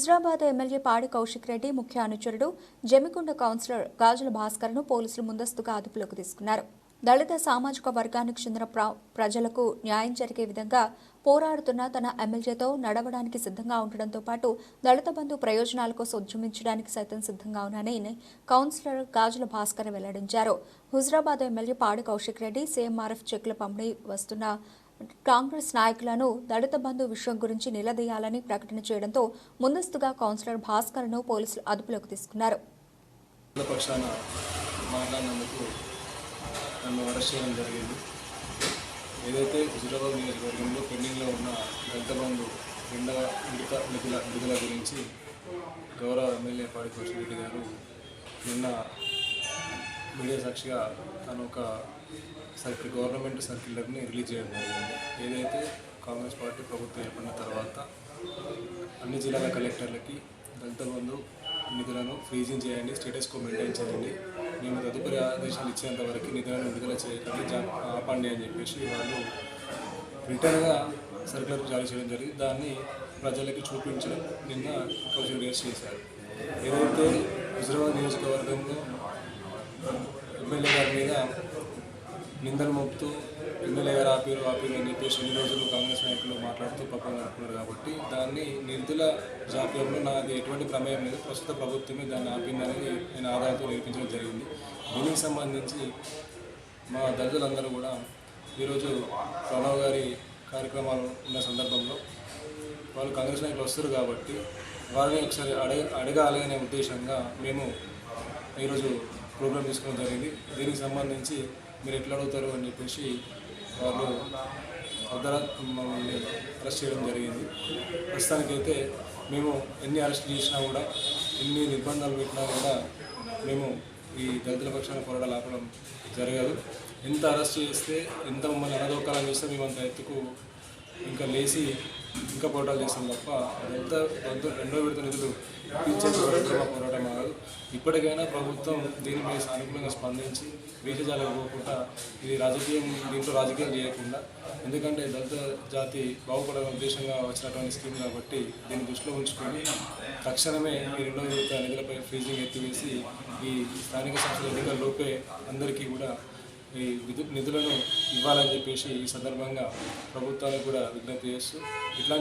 Huzurabad MLA పాడి కౌశిక్ రెడ్డి ముఖ్య అనుచరుడు జమికొండ కౌన్సిలర్ గాజుల భాస్కర్ను పోలీసులు ముందస్తుగా అదుపులోకి తీసుకున్నారు. దళిత సామాజిక వర్గానికి చెందిన ప్ర- ప్రజలకు న్యాయం జరిగే విధంగా పోరాడుతున్న తన ఎమ్మెల్యేతో నడవడానికి సిద్ధంగా ఉండడంతో పాటు దళిత బంధు ప్రయోజనాల కోసం ఉద్యమించడానికి సైతం సిద్ధంగా ఉన్నానని కౌన్సిలర్ గాజుల భాస్కర్ వెల్లడించారు. హుజరాబాద్ ఎమ్మెల్యే పాడి కౌశిక్ రెడ్డి సీఎంఆర్ఎఫ్ చెక్ల పంపిణీ వస్తున్న కాంగ్రెస్ నాయకులను దళిత బంధు విషయం గురించి నిలదీయాలని ప్రకటన చేయడంతో ముందస్తుగా కౌన్సిలర్ భాస్కర్ను పోలీసులు అదుపులోకి తీసుకున్నారు. ఏదైతే హుజరాబాద్ నియోజకవర్గంలో పెండింగ్లో ఉన్న దళిత బంధు రెండవ విడత నిధుల విడుదల గురించి గౌరవ ఎమ్మెల్యే పాడి రెడ్డి గారు నిన్న మీడియా సాక్షిగా తను ఒక సర్కిల్ గవర్నమెంట్ సర్క్యులర్ని రిలీజ్ చేయడం జరిగింది. ఏదైతే కాంగ్రెస్ పార్టీ ప్రభుత్వం ఏర్పడిన తర్వాత అన్ని జిల్లాల కలెక్టర్లకి దళిత బంధు నిధులను ఫ్రీజింగ్ చేయండి స్టేటస్ కో మెయింటైన్ చేయండి. మేము తదుపరి ఆదేశాలు ఇచ్చేంత వరకు నిధులను విడుదల చేయకండి ఆపండి అని చెప్పేసి వాళ్ళు రిటర్న్గా సర్కులర్ జారీ చేయడం జరిగింది. దాన్ని ప్రజలకి చూపించడం నిన్న కొంచెం రేస్ చేశారు. ఏదైతే హుజరాబాద్ నియోజకవర్గంలో మీద నిందలు మోపుతూ ఎమ్మెల్యే గారు ఆపేరు ఆపేరు అని చెప్పేసి ఎన్ని రోజులు కాంగ్రెస్ నాయకులు మాట్లాడుతూ పక్కన నడుపుతున్నారు కాబట్టి దాన్ని నిధుల జాప్యంలో నాది ఎటువంటి ప్రమేయం లేదు. ప్రస్తుత ప్రభుత్వమే దాన్ని ఆపిందని నేను ఆదాయంతో నిరూపించడం జరిగింది. దీనికి సంబంధించి మా దళితులందరూ కూడా ఈరోజు ప్రణవ్ గారి కార్యక్రమాలు ఉన్న సందర్భంలో వాళ్ళు కాంగ్రెస్ నాయకులు వస్తారు కాబట్టి వారిని ఒకసారి అడగ అడగాలి అనే ఉద్దేశంగా మేము ఈరోజు ప్రోగ్రామ్ తీసుకోవడం జరిగింది. దీనికి సంబంధించి మీరు ఎట్లా అడుగుతారు అని చెప్పేసి వాళ్ళు అర్ధరాత్రి మమ్మల్ని అరెస్ట్ చేయడం జరిగింది. ప్రస్తుతానికైతే మేము ఎన్ని అరెస్ట్ చేసినా కూడా ఎన్ని నిర్బంధాలు పెట్టినా కూడా మేము ఈ దళితుల పక్షాన పోరాటాలు ఆపడం జరగదు. ఎంత అరెస్ట్ చేస్తే ఎంత మమ్మల్ని అనదొక్కాలని చేస్తే మేము అంత ఎత్తుకు ఇంకా లేచి ఇంకా పోరాటాలు చేస్తాం తప్ప ఎంత రెండో విడత నిధులు ఇచ్చే పోరాటం కాదు. ఇప్పటికైనా ప్రభుత్వం దీనిపై సానుకూలంగా స్పందించి బీజజాలకు పోకుండా ఇది రాజకీయం దీంట్లో రాజకీయం చేయకుండా ఎందుకంటే దళిత జాతి బాగుపడే ఉద్దేశంగా వచ్చినటువంటి స్కీమ్ కాబట్టి దీన్ని దృష్టిలో ఉంచుకొని తక్షణమే ఈ రెండో విడత నిధులపై ఫ్రీజింగ్ ఎత్తివేసి ఈ స్థానిక సంస్థల ఎన్నికల లోపే అందరికీ కూడా ఈ విధు నిధులను ఇవ్వాలని చెప్పేసి ఈ సందర్భంగా ప్రభుత్వానికి కూడా విజ్ఞప్తి చేస్తూ ఇట్లాంటి